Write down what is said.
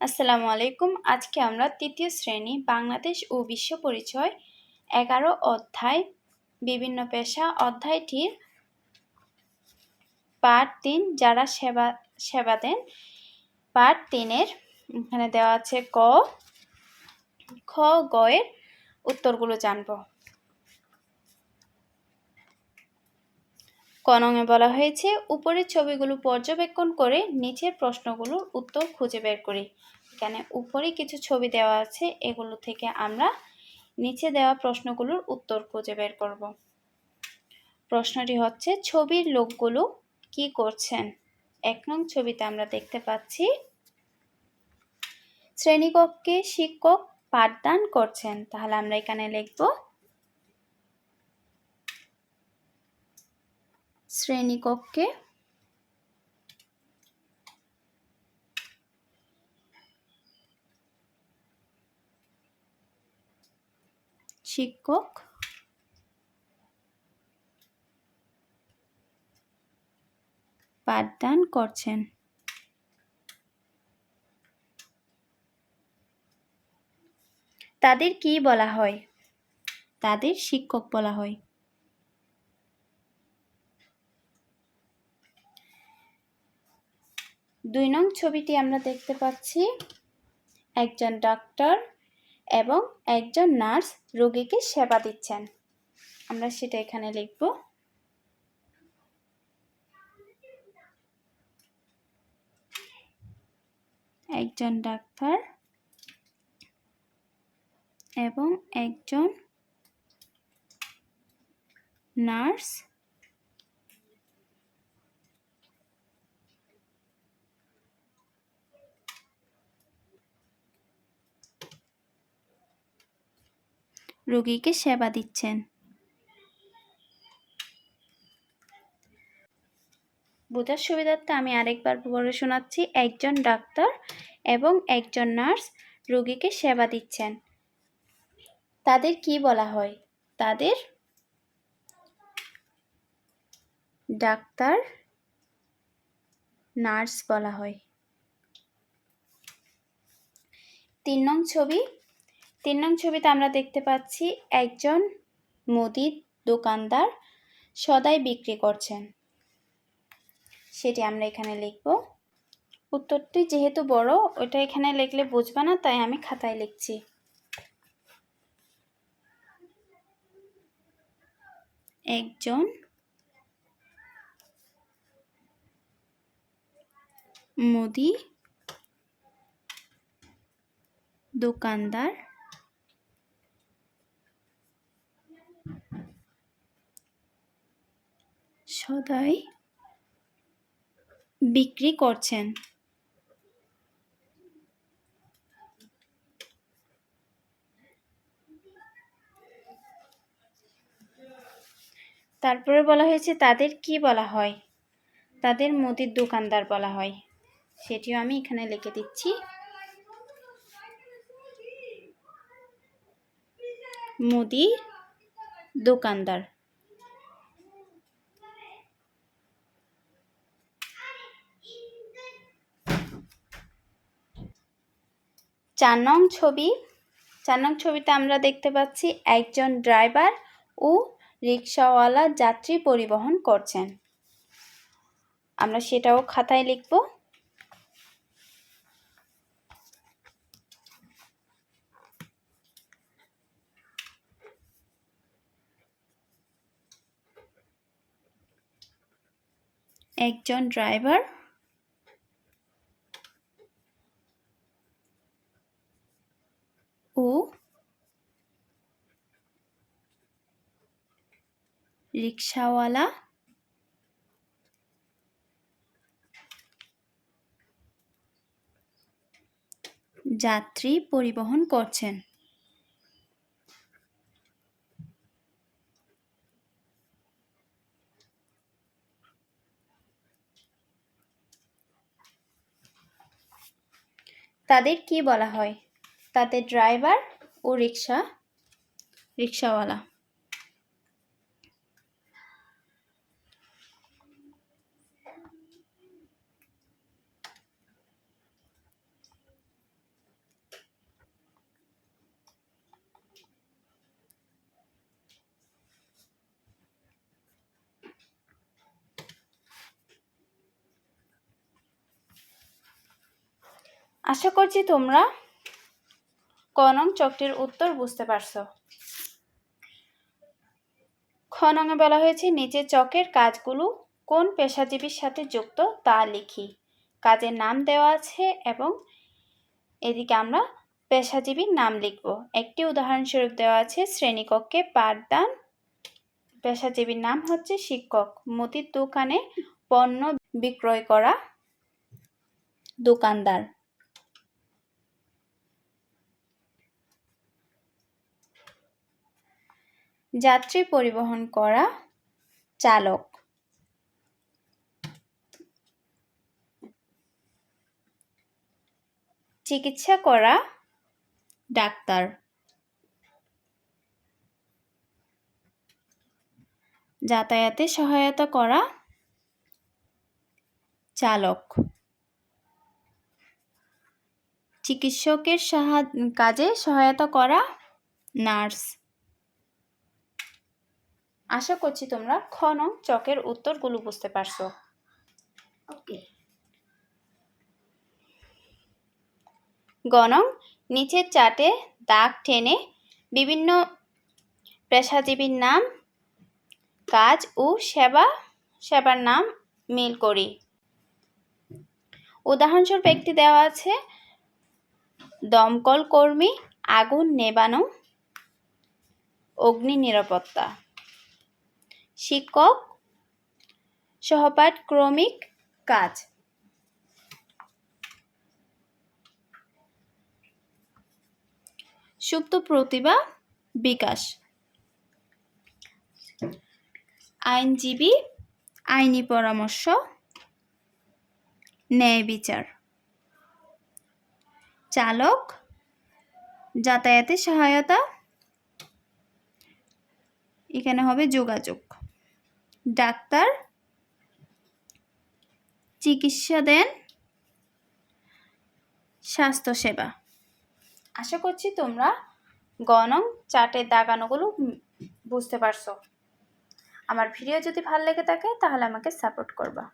আসসালামু আলাইকুম। আজকে আমরা তৃতীয় শ্রেণি বাংলাদেশ ও বিশ্ব পরিচয় এগারো অধ্যায় বিভিন্ন পেশা অধ্যায়টির পার্ট তিন যারা সেবা সেবা দেন, পার্ট তিনের এখানে দেওয়া আছে ক, খ গয়ের উত্তরগুলো জানব। কনঙে বলা হয়েছে, উপরের ছবিগুলো পর্যবেক্ষণ করে নিচের প্রশ্নগুলোর উত্তর খুঁজে বের করি। এখানে উপরে কিছু ছবি দেওয়া আছে, এগুলো থেকে আমরা নিচে দেওয়া প্রশ্নগুলোর উত্তর খুঁজে বের করব। প্রশ্নটি হচ্ছে, ছবির লোকগুলো কি করছেন? এক নং ছবিতে আমরা দেখতে পাচ্ছি, শ্রেণীকক্ষে শিক্ষক পাঠদান করছেন। তাহলে আমরা এখানে লিখব শ্রেণীকক্ষে শিক্ষক পাঠদান করছেন। তাদের কি বলা হয়? তাদের শিক্ষক বলা হয়। দুই নং ছবিটি আমরা দেখতে পাচ্ছি। একজন ডাক্তার এবং একজন নার্স রোগীকে সেবা দিচ্ছেন। আমরা সেটা এখানে লিখব। একজন ডাক্তার এবং একজন নার্স রোগীকে সেবা দিচ্ছেন। বোঝার সুবিধার্থে আমি আরেকবার পড়ে শোনাচ্ছি, একজন ডাক্তার এবং একজন নার্স রোগীকে সেবা দিচ্ছেন। তাদের কি বলা হয়? তাদের ডাক্তার, নার্স বলা হয়। তিন নং ছবি তিন নং ছবিতে আমরা দেখতে পাচ্ছি একজন মুদির দোকানদার সদাই বিক্রি করছেন। সেটি আমরা এখানে লিখব। উত্তরটি যেহেতু বড়, ওটা এখানে লিখলে বুঝবে না, তাই আমি খাতায় লিখছি। একজন মুদি দোকানদার সদাই বিক্রি করছেন। তারপরে বলা হয়েছে, তাদের কি বলা হয়? তাদের মুদির দোকানদার বলা হয়। সেটিও আমি এখানে লিখে দিচ্ছি। মুদি দোকানদার। চার নং ছবি। চার নং ছবিতে আমরা দেখতে পাচ্ছি একজন ড্রাইভার ও রিক্সাওয়ালা যাত্রী পরিবহন করছেন। আমরা সেটাও খাতায় লিখব। একজন ড্রাইভার। ও রিক্সাওয়ালা। যাত্রী পরিবহন করছেন। তাদের কি বলা হয়? তাতে ড্রাইভার ও রিক্সা রিক্সাওয়ালা আশা করছি তোমরা ক নং চকটির উত্তর বুঝতে পারছ। খ নঙে বলা হয়েছে নিচে চকের কাজগুলো কোন পেশাজীবীর সাথে যুক্ত তা লিখি। কাজের নাম দেওয়া আছে এবং এদিকে আমরা পেশাজীবীর নাম লিখব। একটি উদাহরণস্বরূপ দেওয়া আছে, শ্রেণীকক্ষে পাঠদান। পেশাজীবীর নাম হচ্ছে শিক্ষক। মুদির দোকানে পণ্য বিক্রয় করা দোকানদার। যাত্রী পরিবহন করা চালক। চিকিৎসা করা ডাক্তার। যাতায়াতে সহায়তা করা চালক। চিকিৎসকের সাহায্য, কাজে সহায়তা করা নার্স। আশা করছি তোমরা খ নং চকের উত্তরগুলো বুঝতে পারছ। ওকে। গণং নিচের চাটে দাগ টেনে বিভিন্ন পেশাজীবীর নাম কাজ ও সেবা সেবার নাম মিল করি। উদাহরণস্বরূপ একটি দেওয়া আছে দমকল কর্মী আগুন নেবানো অগ্নি নিরাপত্তা। শিক্ষক, সহপাঠ ক্রমিক কাজ। সুপ্ত প্রতিভা বিকাশ। আইনজীবী, আইনি পরামর্শ, ন্যায় বিচার। চালক, যাতায়াতে সহায়তা। এখানে হবে যোগাযোগ। ডাক্তার চিকিৎসা দেন স্বাস্থ্যসেবা। আশা করছি তোমরা গণং চার্টের দাগানোগুলো বুঝতে পারছ। আমার ভিডিও যদি ভালো লেগে থাকে তাহলে আমাকে সাপোর্ট করবা।